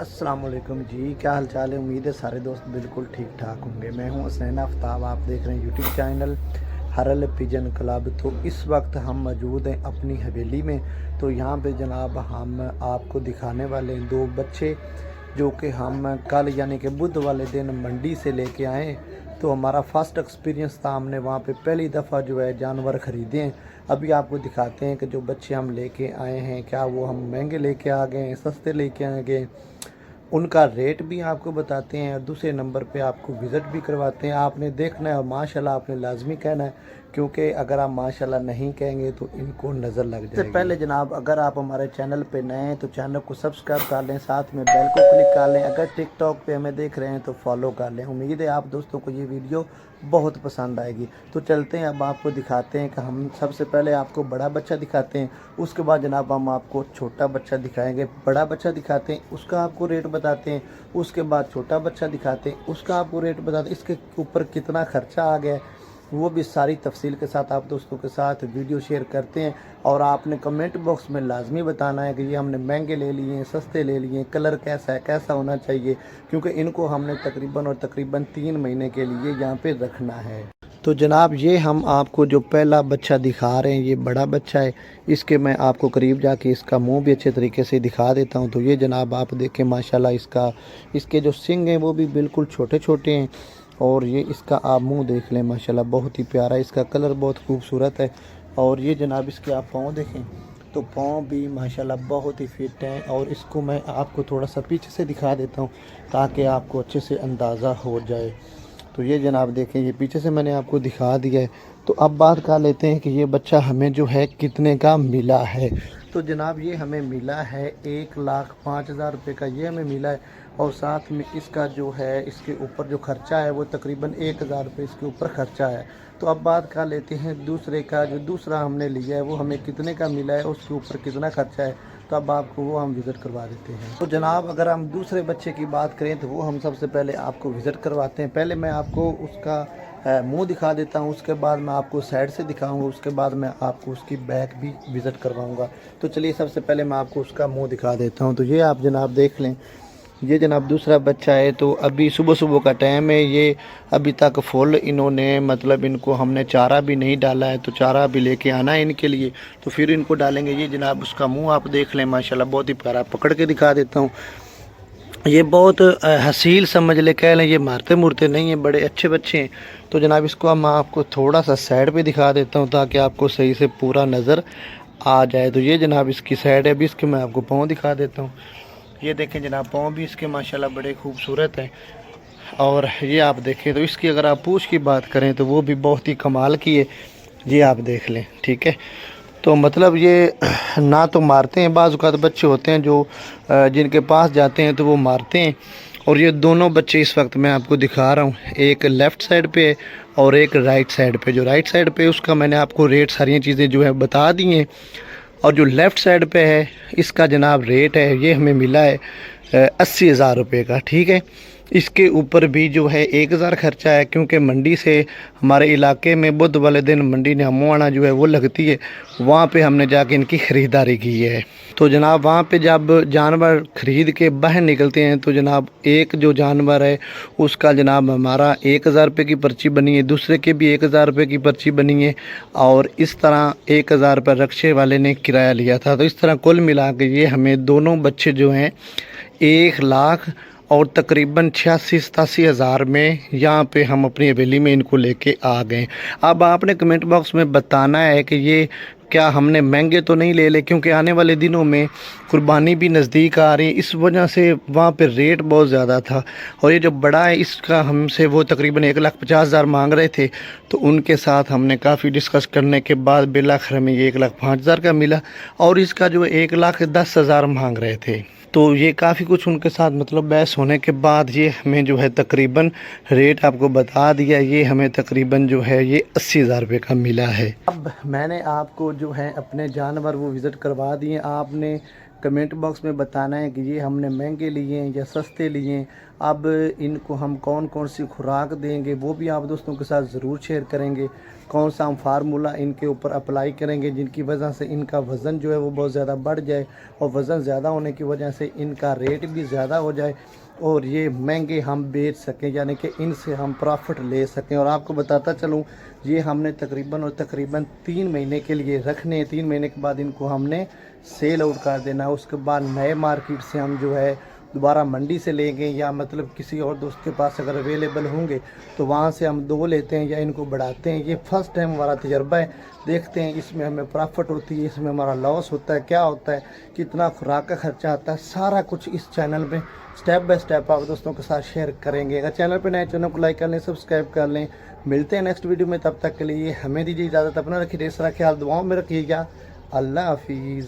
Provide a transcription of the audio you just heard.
السلام علیکم جی کیا حال چال ہے؟ امید ہے سارے دوست بالکل ٹھیک ٹھاک ہوں گے۔ میں ہوں حسین آفتاب، آپ دیکھ رہے ہیں یوٹیوب چینل ہرل پیجن کلب۔ تو اس وقت ہم موجود ہیں اپنی حویلی میں۔ تو یہاں پہ جناب ہم آپ کو دکھانے والے ہیں دو بچے جو کہ ہم کل یعنی کہ بدھ والے دن منڈی سے لے کے آئے۔ تو ہمارا فرسٹ ایکسپیرینس تھا، ہم نے وہاں پہ پہلی دفعہ جو ہے جانور خریدے ہیں۔ ابھی آپ کو دکھاتے ہیں کہ جو بچے ہم لے کے آئے ہیں، کیا وہ ہم مہنگے لے کے آ گئے ہیں، سستے لے کے آ گئے ہیں؟ ان کا ریٹ بھی آپ کو بتاتے ہیں۔ اور دوسرے نمبر پہ آپ کو وزٹ بھی کرواتے ہیں۔ آپ نے دیکھنا ہے اور ماشاءاللہ آپ نے لازمی کہنا ہے کیونکہ اگر آپ ماشاءاللہ نہیں کہیں گے تو ان کو نظر لگ جائے سے پہلے جناب اگر آپ ہمارے چینل پہ نئے ہیں تو چینل کو سبسکرائب کر لیں ساتھ میں بیل کو کلک کر لیں۔ اگر ٹک ٹاک پہ ہمیں دیکھ رہے ہیں تو فالو کر لیں۔ امید ہے آپ دوستوں کو یہ ویڈیو بہت پسند آئے گی۔ تو چلتے ہیں اب آپ کو دکھاتے ہیں کہ ہم سب سے پہلے آپ کو بڑا بچہ دکھاتے ہیں۔ اس کے بعد جناب ہم آپ کو چھوٹا بچہ دکھائیں گے۔ بڑا بچہ دکھاتے ہیں اس کا آپ کو ریٹ بتاتے ہیں۔ اس کے بعد چھوٹا بچہ دکھاتے ہیں اس کا آپ کو ریٹ بتاتے ہیں۔ اس کے اوپر کتنا خرچہ آ گیا ہے۔ وہ بھی ساری تفصیل کے ساتھ آپ دوستوں کے ساتھ ویڈیو شیئر کرتے ہیں اور آپ نے کمنٹ باکس میں لازمی بتانا ہے کہ یہ ہم نے مہنگے لے لیے ہیں، سستے لے لیے ہیں، کلر کیسا ہے، کیسا ہونا چاہیے؟ کیونکہ ان کو ہم نے تقریباً اور تقریباً تین مہینے کے لیے یہاں پہ رکھنا ہے۔ تو جناب، یہ ہم آپ کو جو پہلا بچہ دکھا رہے ہیں، یہ بڑا بچہ ہے۔ اس کے میں آپ کو قریب جا کے اس کا منہ بھی اچھے طریقے سے دکھا دیتا ہوں۔ تو یہ جناب آپ دیکھیں، ماشاءاللہ اس کا، اس کے جو سنگ ہیں وہ بھی بالکل چھوٹے چھوٹے ہیں۔ اور یہ اس کا آپ منہ دیکھ لیں، ماشاءاللہ بہت ہی پیارا ہے۔ اس کا کلر بہت خوبصورت ہے۔ اور یہ جناب اس کے آپ پاؤں دیکھیں، تو پاؤں بھی ماشاءاللہ بہت ہی فٹ ہیں۔ اور اس کو میں آپ کو تھوڑا سا پیچھے سے دکھا دیتا ہوں تاکہ آپ کو اچھے سے اندازہ ہو جائے۔ تو یہ جناب دیکھیں، یہ پیچھے سے میں نے آپ کو دکھا دیا ہے۔ تو اب بات کر لیتے ہیں کہ یہ بچہ ہمیں جو ہے کتنے کا ملا ہے۔ تو جناب یہ ہمیں ملا ہے ایک لاکھ پانچ ہزار روپے کا، یہ ہمیں ملا ہے۔ اور ساتھ میں اس کا جو ہے، اس کے اوپر جو خرچہ ہے، وہ تقریباً ایک ہزار روپے اس کے اوپر خرچہ ہے۔ تو اب بات کر لیتے ہیں دوسرے کا، جو دوسرا ہم نے لیا ہے، وہ ہمیں کتنے کا ملا ہے، اس کے اوپر کتنا خرچہ ہے؟ تب آپ کو وہ ہم وزٹ کروا دیتے ہیں۔ تو جناب، اگر ہم دوسرے بچے کی بات کریں تو وہ ہم سب سے پہلے آپ کو وزٹ کرواتے ہیں۔ پہلے میں آپ کو اس کا منہ دکھا دیتا ہوں، اس کے بعد میں آپ کو سائڈ سے دکھاؤں گا، اس کے بعد میں آپ کو اس کی بیک بھی وزٹ کرواؤں گا۔ تو چلیے، سب سے پہلے میں آپ کو اس کا منہ دکھا دیتا ہوں۔ تو یہ آپ جناب دیکھ لیں۔ یہ جناب دوسرا بچہ ہے تو ابھی صبح صبح کا ٹائم ہے، یہ ابھی تک فل انہوں نے مطلب ان کو ہم نے چارہ بھی نہیں ڈالا ہے، تو چارہ بھی لے کے آنا ہے ان کے لیے۔ تو پھر ان کو ڈالیں گے۔ یہ جناب اس کا منہ آپ دیکھ لیں، ماشاءاللہ بہت ہی پیارا، پکڑ کے دکھا دیتا ہوں۔ یہ بہت حسیل سمجھ لے، کہہ لیں، یہ مارتے مرتے نہیں ہیں، بڑے اچھے بچے ہیں۔ تو جناب اس کو میں آپ کو تھوڑا سا سائڈ پہ دکھا دیتا ہوں تاکہ آپ کو صحیح سے پورا نظر آ جائے۔ تو یہ جناب اس کی سائڈ ہے، ابھی اس کے میں آپ کو پاؤں دکھا دیتا ہوں۔ یہ دیکھیں جناب، پاؤں بھی اس کے ماشاءاللہ بڑے خوبصورت ہیں۔ اور یہ آپ دیکھیں تو اس کی اگر آپ پوچھ کی بات کریں تو وہ بھی بہت ہی کمال کی ہے۔ یہ آپ دیکھ لیں، ٹھیک ہے۔ تو مطلب یہ نہ تو مارتے ہیں، بعض اوقات بچے ہوتے ہیں جو جن کے پاس جاتے ہیں تو وہ مارتے ہیں۔ اور یہ دونوں بچے اس وقت میں آپ کو دکھا رہا ہوں۔ ایک لیفٹ سائڈ پہ اور ایک رائٹ سائڈ پہ۔ جو رائٹ سائڈ پہ اس کا میں نے آپ کو ریٹ ساری چیزیں جو ہے بتا دی ہیں۔ اور جو لیفٹ سائڈ پہ ہے، اس کا جناب ریٹ ہے، یہ ہمیں ملا ہے، اسی ہزار روپے کا، ٹھیک ہے؟ اس کے اوپر بھی جو ہے ایک ہزار خرچہ ہے، کیونکہ منڈی سے ہمارے علاقے میں بدھ والے دن منڈی ناموانا جو ہے وہ لگتی ہے، وہاں پہ ہم نے جا کے ان کی خریداری کی ہے۔ تو جناب، وہاں پہ جب جانور خرید کے باہر نکلتے ہیں، تو جناب ایک جو جانور ہے، اس کا جناب ہمارا ایک ہزار روپے کی پرچی بنی ہے، دوسرے کے بھی ایک ہزار روپے کی پرچی بنی ہے۔ اور اس طرح ایک ہزار روپے رکشے والے نے کرایہ لیا تھا۔ تو اس طرح کل ملا کے یہ ہمیں دونوں بچے جو ہیں، ایک لاکھ اور تقریباً چھیاسی ستاسی ہزار میں یہاں پہ ہم اپنی حویلی میں ان کو لے کے آ گئے۔ اب آپ نے کمنٹ باکس میں بتانا ہے کہ یہ کیا ہم نے مہنگے تو نہیں لے لے، کیونکہ آنے والے دنوں میں قربانی بھی نزدیک آ رہی۔ اس وجہ سے وہاں پہ ریٹ بہت زیادہ تھا۔ اور یہ جو بڑا ہے، اس کا ہم سے وہ تقریباً ایک لاکھ پچاس ہزار مانگ رہے تھے۔ تو ان کے ساتھ ہم نے کافی ڈسکس کرنے کے بعد بالآخر ہمیں یہ ایک لاکھ پانچ ہزار کا ملا۔ اور اس کا جو ایک لاکھ دس ہزار مانگ رہے تھے۔ تو یہ کافی کچھ ان کے ساتھ مطلب بحث ہونے کے بعد یہ ہمیں جو ہے تقریباً ریٹ آپ کو بتا دیا، یہ ہمیں تقریباً جو ہے یہ اسی ہزار روپے کا ملا ہے۔ اب میں نے آپ کو جو ہے اپنے جانور وہ وزٹ کروا دیے، آپ نے کمنٹ باکس میں بتانا ہے کہ یہ ہم نے مہنگے لیے ہیں یا سستے لیے ہیں۔ اب ان کو ہم کون کون سی خوراک دیں گے وہ بھی آپ دوستوں کے ساتھ ضرور شیئر کریں گے۔ کون سا ہم فارمولہ ان کے اوپر اپلائی کریں گے جن کی وجہ سے ان کا وزن جو ہے وہ بہت زیادہ بڑھ جائے اور وزن زیادہ ہونے کی وجہ سے ان کا ریٹ بھی زیادہ ہو جائے اور یہ مہنگے ہم بیچ سکیں یعنی کہ ان سے ہم پرافٹ لے سکیں۔ اور آپ کو بتاتا چلوں، یہ ہم نے تقریباً اور تقریباً تین مہینے کے لیے رکھنے تین مہینے کے بعد ان کو ہم نے سیل آؤٹ کر دینا اس کے بعد نئے مارکیٹ سے ہم جو ہے دوبارہ منڈی سے لیں گے یا مطلب کسی اور دوست کے پاس اگر اویلیبل ہوں گے، تو وہاں سے ہم دو لیتے ہیں یا ان کو بڑھاتے ہیں۔ یہ فرسٹ ٹائم ہمارا تجربہ ہے۔ دیکھتے ہیں اس میں ہمیں پرافٹ ہوتی ہے، اس میں ہمارا لاس ہوتا ہے۔ کیا ہوتا ہے؟ کتنا خوراک کا خرچہ آتا ہے؟ سارا کچھ اس چینل میں سٹیپ بائی سٹیپ آپ دوستوں کے ساتھ شیئر کریں گے۔ اگر چینل پہ نئے چینل کو لائک کر لیں سبسکرائب کر لیں۔ ملتے ہیں نیکسٹ ویڈیو میں، تب تک کے لیے ہمیں دیجیے اجازت، اپنا رکھیے، اس طرح خیال دعاؤں میں رکھیے گا۔ اللہ حافظ۔